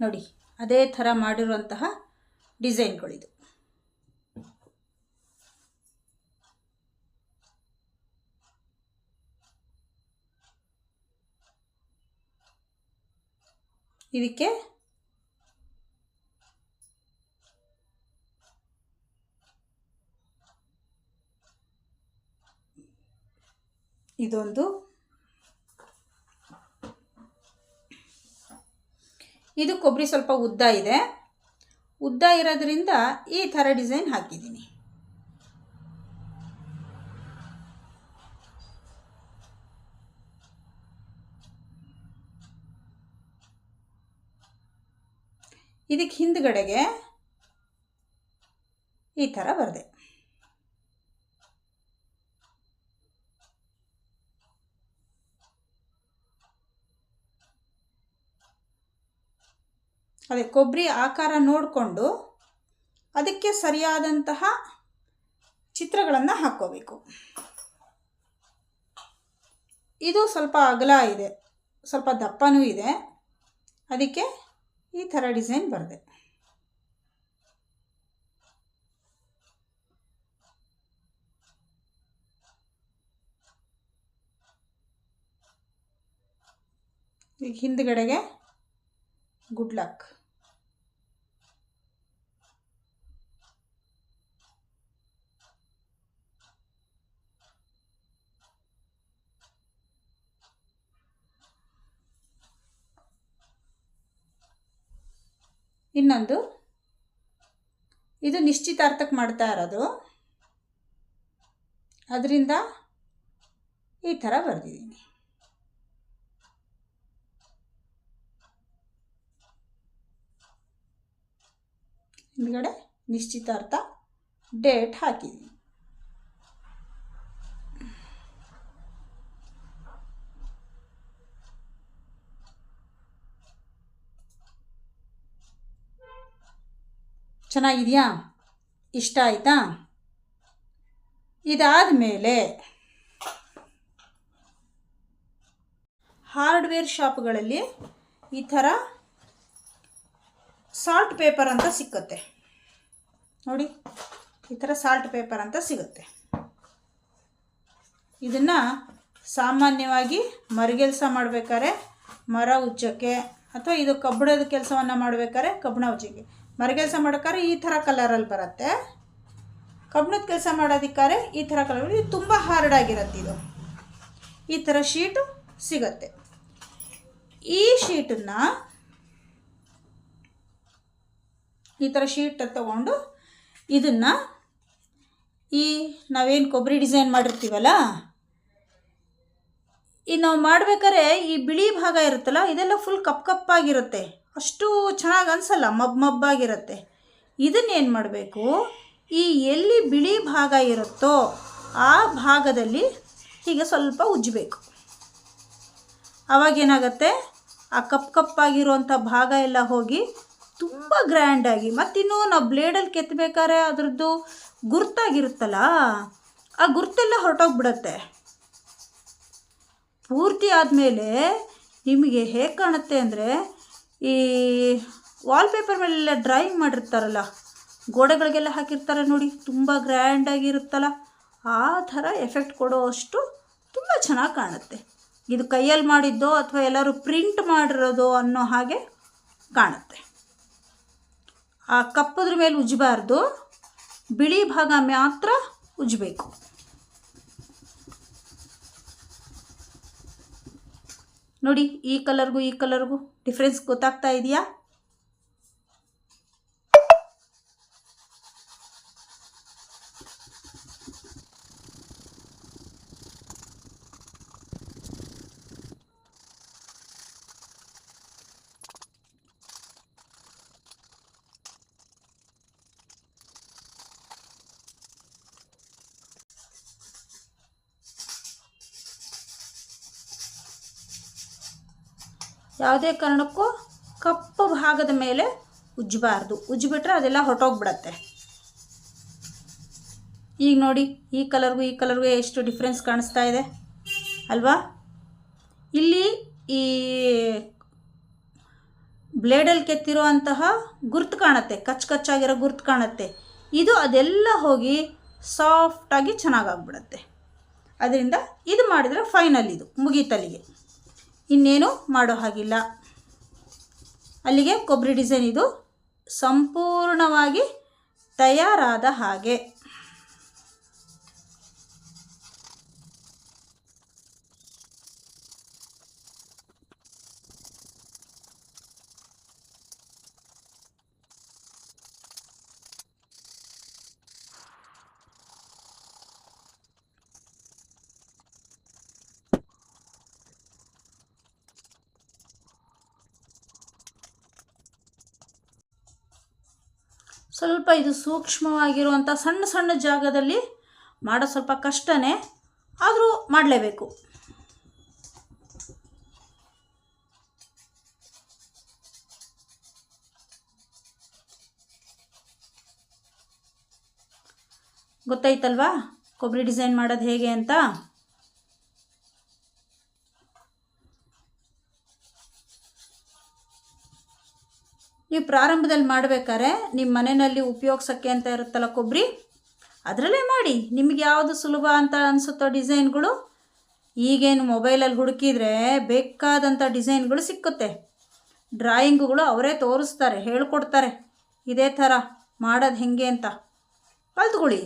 ನೋಡಿ ಅದೇ ಥರ ಮಾಡಿರುವಂತಹ ಡಿಸೈನ್ಗಳಿದು. ಇದಕ್ಕೆ ಇದೊಂದು ಇದು ಕೊಬ್ಬರಿ ಸ್ವಲ್ಪ ಉದ್ದ ಇದೆ. ಉದ್ದ ಇರೋದ್ರಿಂದ ಈ ಥರ ಡಿಸೈನ್ ಹಾಕಿದ್ದೀನಿ. ಇದಕ್ಕೆ ಹಿಂದ್ಗಡೆಗೆ ಈ ಥರ ಬರದೆ. ಅದೇ ಕೊಬ್ಬರಿ ಆಕಾರ ನೋಡಿಕೊಂಡು ಅದಕ್ಕೆ ಸರಿಯಾದಂತಹ ಚಿತ್ರಗಳನ್ನು ಹಾಕ್ಕೋಬೇಕು. ಇದು ಸ್ವಲ್ಪ ಅಗಲ ಇದೆ, ಸ್ವಲ್ಪ ದಪ್ಪನೂ ಇದೆ. ಅದಕ್ಕೆ ಈ ಥರ ಡಿಸೈನ್ ಬರದೆ. ಈಗ ಹಿಂದ್ಗಡೆಗೆ ಗುಡ್ ಲಕ್. ಇನ್ನೊಂದು. ಇದು ನಿಶ್ಚಿತಾರ್ಥಕ್ಕೆ ಮಾಡ್ತಾ ಇರೋದು. ಅದರಿಂದ ಈ ಥರ ಬರೆದಿದ್ದೀನಿ. ಹಿಂದ್ಗಡೆ ನಿಶ್ಚಿತಾರ್ಥ ಡೇಟ್ ಹಾಕಿದ್ದೀನಿ. ಚೆನ್ನಾಗಿದೆಯಾ? ಇಷ್ಟ ಆಯಿತಾ? ಇದಾದ ಮೇಲೆ ಹಾರ್ಡ್ವೇರ್ ಶಾಪ್ಗಳಲ್ಲಿ ಈ ಥರ ಸಾಲ್ಟ್ ಪೇಪರ್ ಅಂತ ಸಿಕ್ಕತ್ತೆ. ನೋಡಿ, ಈ ಥರ ಸಾಲ್ಟ್ ಪೇಪರ್ ಅಂತ ಸಿಗುತ್ತೆ. ಇದನ್ನು ಸಾಮಾನ್ಯವಾಗಿ ಮರಗೆಲಸ ಮಾಡಬೇಕಾದ್ರೆ ಮರ ಉಜ್ಜೋಕ್ಕೆ ಅಥವಾ ಇದು ಕಬ್ಬಿಣದ ಕೆಲಸವನ್ನು ಮಾಡಬೇಕಾದ್ರೆ ಕಬ್ಬಿಣ ಉಜ್ಜೋಕ್ಕೆ ಮರಗೆಲಸ ಮಾಡೋಕ್ಕಾದ್ರೆ ಈ ಥರ ಕಲರಲ್ಲಿ ಬರುತ್ತೆ. ಕಬ್ಬಿಣದ ಕೆಲಸ ಮಾಡೋದಕ್ಕಾದ್ರೆ ಈ ಥರ ಕಲರ್ ಇದು ತುಂಬ ಹಾರ್ಡ್ ಆಗಿರುತ್ತೆ ಇದು. ಈ ಥರ ಶೀಟು ಸಿಗತ್ತೆ. ಈ ಶೀಟನ್ನು ಈ ಥರ ಶೀಟ್ ತಗೊಂಡು ಇದನ್ನು ಈ ನಾವೇನು ಕೊಬ್ಬರಿ ಡಿಸೈನ್ ಮಾಡಿರ್ತೀವಲ್ಲ, ಈ ನಾವು ಮಾಡ್ಬೇಕಾದ್ರೆ ಈ ಬಿಳಿ ಭಾಗ ಇರುತ್ತಲ್ಲ, ಇದೆಲ್ಲ ಫುಲ್ ಕಪ್ ಕಪ್ಪಾಗಿರುತ್ತೆ ಅಷ್ಟು ಚೆನ್ನಾಗಿ ಅನಿಸಲ್ಲ, ಮಬ್ ಮಬ್ಬಾಗಿರುತ್ತೆ. ಇದನ್ನೇನು ಮಾಡಬೇಕು? ಈ ಎಲ್ಲಿ ಬಿಳಿ ಭಾಗ ಇರುತ್ತೋ ಆ ಭಾಗದಲ್ಲಿ ಹೀಗೆ ಸ್ವಲ್ಪ ಉಜ್ಜಬೇಕು. ಅವಾಗೇನಾಗತ್ತೆ? ಆ ಕಪ್ ಕಪ್ಪಾಗಿರುವಂಥ ಭಾಗ ಎಲ್ಲ ಹೋಗಿ ತುಂಬ ಗ್ರ್ಯಾಂಡಾಗಿ ಮತ್ತಿನ್ನು ನಾವು ಬ್ಲೇಡಲ್ಲಿ ಕೆತ್ತಬೇಕಾದ್ರೆ ಅದರದ್ದು ಗುರ್ತಾಗಿರುತ್ತಲ್ಲ, ಆ ಗುರ್ತೆಲ್ಲ ಹೊರಟೋಗ್ಬಿಡತ್ತೆ. ಪೂರ್ತಿ ಆದಮೇಲೆ ನಿಮಗೆ ಹೇಗೆ ಕಾಣುತ್ತೆ ಅಂದರೆ ಈ ವಾಲ್ಪೇಪರ್ ಮೇಲೆಲ್ಲ ಡ್ರಾಯಿಂಗ್ ಮಾಡಿರ್ತಾರಲ್ಲ, ಗೋಡೆಗಳಿಗೆಲ್ಲ ಹಾಕಿರ್ತಾರೆ ನೋಡಿ, ತುಂಬ ಗ್ರ್ಯಾಂಡಾಗಿರುತ್ತಲ್ಲ ಆ ಥರ ಎಫೆಕ್ಟ್ ಕೊಡೋ ಅಷ್ಟು ತುಂಬ ಚೆನ್ನಾಗಿ ಕಾಣುತ್ತೆ. ಇದು ಕೈಯಲ್ಲಿ ಮಾಡಿದ್ದೋ ಅಥವಾ ಎಲ್ಲರೂ ಪ್ರಿಂಟ್ ಮಾಡಿರೋದೋ ಅನ್ನೋ ಹಾಗೆ ಕಾಣುತ್ತೆ. ಆ ಕಪ್ಪದ್ರ ಮೇಲೆ ಉಜ್ಜಬಾರ್ದು ಬಿಳಿ ಭಾಗ ಮಾತ್ರ ಉಜ್ಜಬೇಕು ನೋಡಿ ಈ ಕಲರ್ಗೂ ಈ ಕಲರ್ಗೂ ಡಿಫ್ರೆನ್ಸ್ ಗೊತ್ತಾಗ್ತಾ ಇದೆಯಾ? ಯಾವುದೇ ಕಾರಣಕ್ಕೂ ಕಪ್ಪು ಭಾಗದ ಮೇಲೆ ಉಜ್ಜಬಾರ್ದು. ಉಜ್ಜಿಬಿಟ್ರೆ ಅದೆಲ್ಲ ಹೊರಟೋಗ್ಬಿಡತ್ತೆ. ಈಗ ನೋಡಿ, ಈ ಕಲರ್ಗೂ ಈ ಕಲರ್ಗೂ ಎಷ್ಟು ಡಿಫ್ರೆನ್ಸ್ ಕಾಣಿಸ್ತಾ ಇದೆ. ಅಲ್ವಾ? ಇಲ್ಲಿ ಈ ಬ್ಲೇಡಲ್ಲಿ ಕೆತ್ತಿರೋ ಅಂತಹ ಗುರ್ತು ಕಾಣುತ್ತೆ. ಕಚ್ ಕಚ್ಚಾಗಿರೋ ಗುರ್ತು ಕಾಣುತ್ತೆ. ಇದು ಅದೆಲ್ಲ ಹೋಗಿ ಸಾಫ್ಟಾಗಿ ಚೆನ್ನಾಗಾಗ್ಬಿಡತ್ತೆ. ಅದರಿಂದ ಇದು ಮಾಡಿದರೆ ಫೈನಲ್ ಇದು, ಮುಗೀತಲ್ಲಿಗೆ. ಇನ್ನೇನು ಮಾಡೋ ಹಾಗಿಲ್ಲ. ಅಲ್ಲಿಗೆ ಕೊಬ್ಬರಿ ಡಿಸೈನ್ ಇದು ಸಂಪೂರ್ಣವಾಗಿ ತಯಾರಾದ ಹಾಗೆ. ಸ್ವಲ್ಪ ಇದು ಸೂಕ್ಷ್ಮವಾಗಿರುವಂಥ ಸಣ್ಣ ಸಣ್ಣ ಜಾಗದಲ್ಲಿ ಮಾಡೋ ಸ್ವಲ್ಪ ಕಷ್ಟನೇ ಆದರೂ ಮಾಡಲೇಬೇಕು. ಗೊತ್ತಾಯ್ತಲ್ವಾ? ಕೊಬ್ಬರಿ ಡಿಸೈನ್ ಮಾಡೋದು ಹೇಗೆ ಅಂತ? ನೀವು ಪ್ರಾರಂಭದಲ್ಲಿ ಮಾಡಬೇಕಾದ್ರೆ ನಿಮ್ಮ ಮನೆಯಲ್ಲಿ ಉಪಯೋಗಿಸೋಕ್ಕೆ ಅಂತ ಇರುತ್ತಲ್ಲ ಕೊಬ್ಬರಿ? ಅದರಲ್ಲೇ ಮಾಡಿ. ನಿಮಗೆ ಯಾವುದು ಸುಲಭ ಅಂತ ಅನಿಸುತ್ತೋ ಡಿಸೈನ್ಗಳು? ಈಗೇನು ಮೊಬೈಲಲ್ಲಿ ಹುಡುಕಿದ್ರೆ ಬೇಕಾದಂಥ ಡಿಸೈನ್ಗಳು ಸಿಕ್ಕುತ್ತೆ. ಡ್ರಾಯಿಂಗುಗಳು ಅವರೇ ತೋರಿಸ್ತಾರೆ, ಹೇಳ್ಕೊಡ್ತಾರೆ. ಇದೇ ಥರ ಮಾಡೋದು ಹೆಂಗೆ ಅಂತ. ಕಲ್ತ್ಕೊಳ್ಳಿ.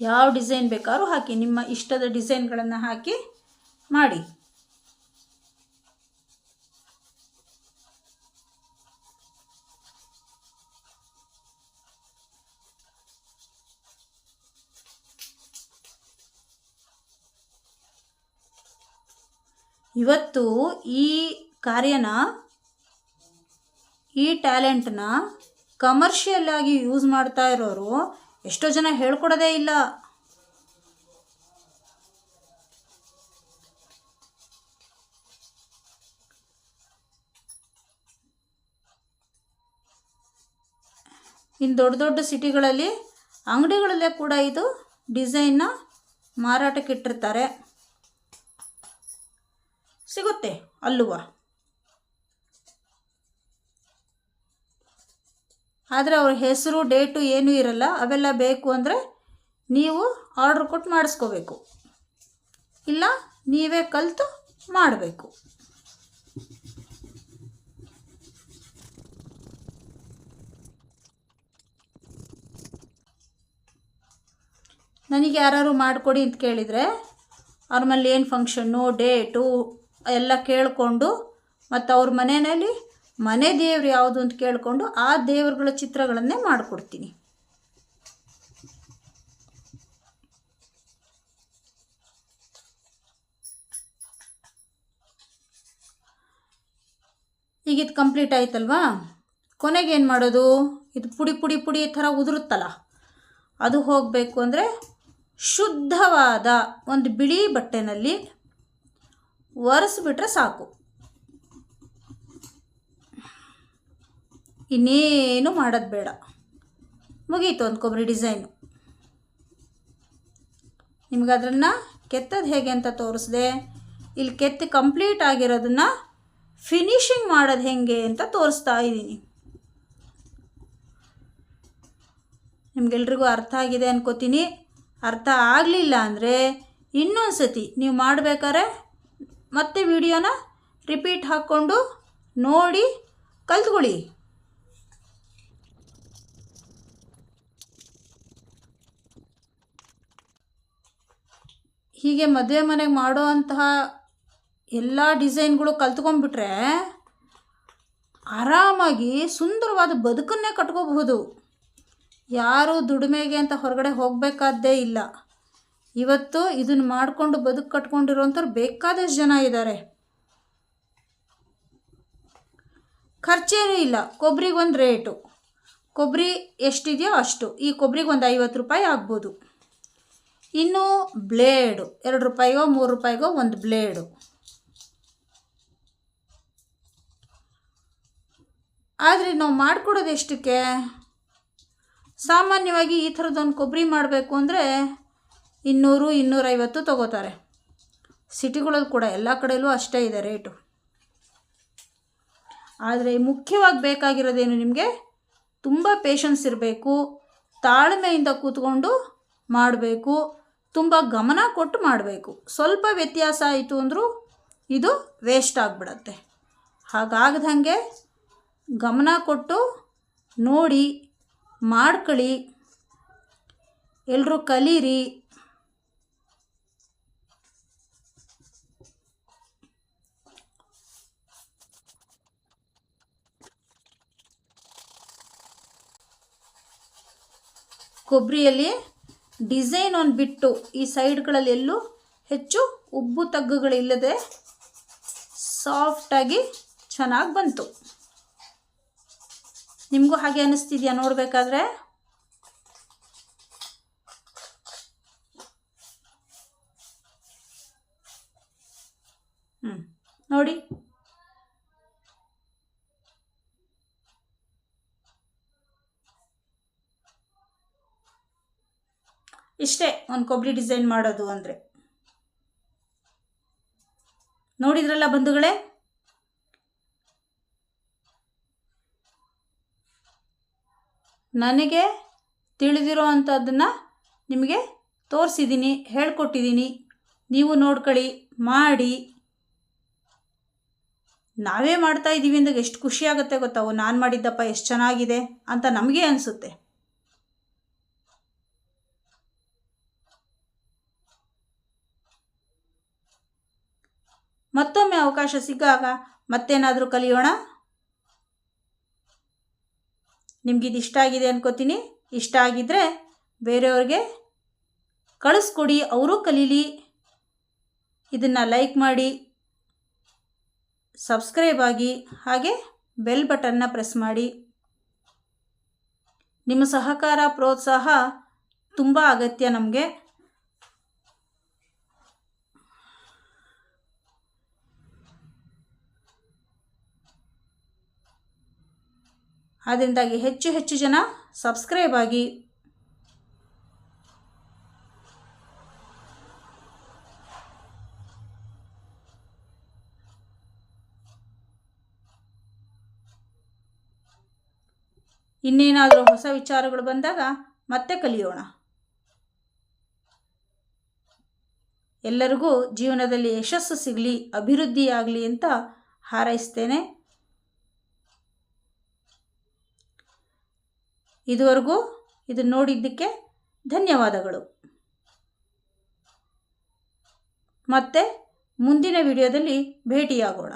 ಯಾವ ಡಿಸೈನ್ ಬೇಕಾದ್ರೂ ಹಾಕಿ, ನಿಮ್ಮ ಇಷ್ಟದ ಡಿಸೈನ್ಗಳನ್ನು ಹಾಕಿ ಮಾಡಿ. ಇವತ್ತು ಈ ಕಾರ್ಯನ, ಈ ಟ್ಯಾಲೆಂಟ್ನ ಕಮರ್ಷಿಯಲ್ ಆಗಿ ಯೂಸ್ ಮಾಡ್ತಾ ಇರೋರು ಎಷ್ಟೋ ಜನ ಹೇಳ್ಕೊಡೋದೇ ಇಲ್ಲ. ಇನ್ನು ದೊಡ್ಡ ದೊಡ್ಡ ಸಿಟಿಗಳಲ್ಲಿ ಅಂಗಡಿಗಳಲ್ಲೇ ಕೂಡ ಇದು ಡಿಸೈನ್ನ ಮಾರಾಟಕ್ಕೆ ಇಟ್ಟಿರ್ತಾರೆ. ಸಿಗುತ್ತೆ ಅಲ್ಲುವ. ಆದರೆ ಅವ್ರ ಹೆಸರು, ಡೇಟು ಏನೂ ಇರಲ್ಲ. ಅವೆಲ್ಲ ಬೇಕು ಅಂದರೆ ನೀವು ಆರ್ಡ್ರ್ ಕೊಟ್ಟು ಮಾಡಿಸ್ಕೋಬೇಕು. ಇಲ್ಲ, ನೀವೇ ಕಲಿತು ಮಾಡಬೇಕು. ನನಗೆ ಯಾರು ಮಾಡಿಕೊಡಿ ಅಂತ ಕೇಳಿದರೆ ಅವ್ರ ಮನೇಲಿ ಏನು ಫಂಕ್ಷನ್ನು ಡೇಟು ಎಲ್ಲ ಕೇಳಿಕೊಂಡು ಮತ್ತು ಅವ್ರ ಮನೆಯಲ್ಲಿ ಮನೆ ದೇವ್ರು ಯಾವುದು ಅಂತ ಕೇಳಿಕೊಂಡು ಆ ದೇವ್ರುಗಳ ಚಿತ್ರಗಳನ್ನೇ ಮಾಡಿಕೊಡ್ತೀನಿ. ಈಗ ಇದು ಕಂಪ್ಲೀಟ್ ಆಯ್ತಲ್ವಾ? ಕೊನೆಗೆ ಏನು ಮಾಡೋದು? ಇದು ಪುಡಿ ಪುಡಿ ಪುಡಿ ಥರ ಉದುರುತ್ತಲ್ಲ, ಅದು ಹೋಗಬೇಕು ಅಂದರೆ ಶುದ್ಧವಾದ ಒಂದು ಬಿಳಿ ಬಟ್ಟೆನಲ್ಲಿ ಒರೆಸ್ಬಿಟ್ರೆ ಸಾಕು. ಇನ್ನೇನು ಮಾಡೋದು ಬೇಡ. ಮುಗೀತು ಒಂದು ಕೊಬ್ಬರಿ ಡಿಸೈನು. ನಿಮ್ಗೆ ಅದನ್ನು ಕೆತ್ತದು ಹೇಗೆ ಅಂತ ತೋರಿಸ್ದೆ. ಇಲ್ಲಿ ಕೆತ್ತಿ ಕಂಪ್ಲೀಟ್ ಆಗಿರೋದನ್ನು ಫಿನಿಶಿಂಗ್ ಮಾಡೋದು ಹೇಗೆ ಅಂತ ತೋರಿಸ್ತಾ ಇದ್ದೀನಿ. ನಿಮ್ಗೆಲ್ರಿಗೂ ಅರ್ಥ ಆಗಿದೆ ಅನ್ಕೋತೀನಿ. ಅರ್ಥ ಆಗಲಿಲ್ಲ ಅಂದರೆ ಇನ್ನೊಂದು ಸತಿ ನೀವು ಮಾಡಬೇಕಾದ್ರೆ ಮತ್ತೆ ವಿಡಿಯೋನ ರಿಪೀಟ್ ಹಾಕ್ಕೊಂಡು ನೋಡಿ ಕಲ್ತ್ಕೊಳ್ಳಿ. ಹೀಗೆ ಮದುವೆ ಮನೆಗೆ ಮಾಡೋ ಅಂತಹ ಎಲ್ಲ ಡಿಸೈನ್ಗಳು ಕಲ್ತ್ಕೊಂಡ್ಬಿಟ್ರೆ ಆರಾಮಾಗಿ ಸುಂದರವಾದ ಬದುಕನ್ನೇ ಕಟ್ಕೋಬಹುದು. ಯಾರು ದುಡಿಮೆಗೆ ಅಂತ ಹೊರಗಡೆ ಹೋಗಬೇಕಾದ್ದೇ ಇಲ್ಲ. ಇವತ್ತು ಇದನ್ನು ಮಾಡಿಕೊಂಡು ಬದುಕು ಕಟ್ಕೊಂಡಿರೋಂಥವ್ರು ಬೇಕಾದಷ್ಟು ಜನ ಇದ್ದಾರೆ ಖರ್ಚೇನೂ ಇಲ್ಲ. ಕೊಬ್ಬರಿಗೆ ಒಂದು ರೇಟು. ಕೊಬ್ಬರಿ ಎಷ್ಟಿದೆಯೋ ಅಷ್ಟು. ಈ ಕೊಬ್ಬರಿಗೆ ಒಂದು ಐವತ್ತು ರೂಪಾಯಿ ಆಗ್ಬೋದು. ಇನ್ನು ಬ್ಲೇಡು. ಎರಡು ರೂಪಾಯಿಗೋ, ಮೂರು ರೂಪಾಯಿಗೋ ಒಂದು ಬ್ಲೇಡು. ಆದರೆ ನಾವು ಮಾಡಿಕೊಡೋದು ಎಷ್ಟಕ್ಕೆ? ಸಾಮಾನ್ಯವಾಗಿ ಈ ಥರದ್ದೊಂದು ಕೊಬ್ಬರಿ ಮಾಡಬೇಕು ಅಂದರೆ ಇನ್ನೂರು, ಇನ್ನೂರೈವತ್ತು ತಗೋತಾರೆ. ಸಿಟಿಗಳಲ್ಲಿ ಕೂಡ ಎಲ್ಲ ಕಡೆಯಲ್ಲೂ ಅಷ್ಟೇ ಇದೆ ರೇಟು. ಆದರೆ ಮುಖ್ಯವಾಗಿ ಬೇಕಾಗಿರೋದೇನು ನಿಮಗೆ? ತುಂಬ ಪೇಷನ್ಸ್ ಇರಬೇಕು, ತಾಳ್ಮೆಯಿಂದ ಕೂತ್ಕೊಂಡು ಮಾಡಬೇಕು, ತುಂಬ ಗಮನ ಕೊಟ್ಟು ಮಾಡಬೇಕು. ಸ್ವಲ್ಪ ವ್ಯತ್ಯಾಸ ಆಯಿತು ಅಂದರೂ ಇದು ವೇಸ್ಟ್ ಆಗಿಬಿಡತ್ತೆ. ಹಾಗಾಗದಂಗೆ ಗಮನ ಕೊಟ್ಟು ನೋಡಿ ಮಾಡ್ಕೊಳ್ಳಿ ಎಲ್ಲರೂ ಕಲೀರಿ. ಕೊಬ್ಬರಿಯಲ್ಲಿ ಡಿಸೈನ್ ಒಂದು ಬಿಟ್ಟು ಈ ಸೈಡ್ಗಳಲ್ಲಿ ಎಲ್ಲೂ ಹೆಚ್ಚು ಉಬ್ಬು ತಗ್ಗುಗಳಿಲ್ಲದೆ ಸಾಫ್ಟಾಗಿ ಚೆನ್ನಾಗಿ ಬಂತು. ನಿಮಗೂ ಹಾಗೆ ಅನ್ನಿಸ್ತಿದ್ಯಾ ನೋಡಬೇಕಾದ್ರೆ? ಹ್ಞೂ ನೋಡಿ. ಇಷ್ಟೇ ಒಂದು ಕೊಬ್ಬರಿ ಡಿಸೈನ್ ಮಾಡೋದು ಅಂದರೆ. ನೋಡಿದ್ರಲ್ಲ ಬಂಧುಗಳೇ? ನನಗೆ ತಿಳಿದಿರೋ ಅಂಥದ್ದನ್ನು ನಿಮಗೆ ತೋರಿಸಿದ್ದೀನಿ, ಹೇಳ್ಕೊಟ್ಟಿದ್ದೀನಿ. ನೀವು ನೋಡ್ಕೊಳ್ಳಿ, ಮಾಡಿ. ನಾವೇ ಮಾಡ್ತಾ ಇದ್ದೀವಿ ಅಂದಾಗ ಎಷ್ಟು ಖುಷಿ ಆಗುತ್ತೆ ಗೊತ್ತಾವು ನಾನು ಮಾಡಿದ್ದಪ್ಪ ಎಷ್ಟು ಚೆನ್ನಾಗಿದೆ ಅಂತ ನಮಗೆ ಅನಿಸುತ್ತೆ. ಮತ್ತೊಮ್ಮೆ ಅವಕಾಶ ಸಿಕ್ಕಾಗ ಮತ್ತೇನಾದರೂ ಕಲಿಯೋಣ? ನಿಮ್ಗಿದು ಇಷ್ಟ ಆಗಿದೆ ಅನ್ಕೋತೀನಿ. ಇಷ್ಟ ಆಗಿದ್ದರೆ ಬೇರೆಯವ್ರಿಗೆ ಕಳಿಸ್ಕೊಡಿ, ಅವರು ಕಲೀಲಿ. ಇದನ್ನು ಲೈಕ್ ಮಾಡಿ, ಸಬ್ಸ್ಕ್ರೈಬ್ ಆಗಿ, ಹಾಗೆ ಬೆಲ್ ಬಟನ್ನ ಪ್ರೆಸ್ ಮಾಡಿ. ನಿಮ್ಮ ಸಹಕಾರ, ಪ್ರೋತ್ಸಾಹ ತುಂಬ ಅಗತ್ಯ ನಮಗೆ. ಅದರಿಂದಾಗಿ ಹೆಚ್ಚು ಹೆಚ್ಚು ಜನ ಸಬ್ಸ್ಕ್ರೈಬ್ ಆಗಿ ಇನ್ನೇನಾದರೂ ಹೊಸ ವಿಚಾರಗಳು ಬಂದಾಗ ಮತ್ತೆ ಕಲಿಯೋಣ. ಎಲ್ಲರಿಗೂ ಜೀವನದಲ್ಲಿ ಯಶಸ್ಸು ಸಿಗಲಿ, ಅಭಿವೃದ್ಧಿಯಾಗಲಿ ಅಂತ ಹಾರೈಸ್ತೇನೆ. ಇದುವರೆಗೂ ಇದನ್ನು ನೋಡಿದ್ದಕ್ಕೆ ಧನ್ಯವಾದಗಳು. ಮತ್ತೆ ಮುಂದಿನ ವಿಡಿಯೋದಲ್ಲಿ ಭೇಟಿಯಾಗೋಣ.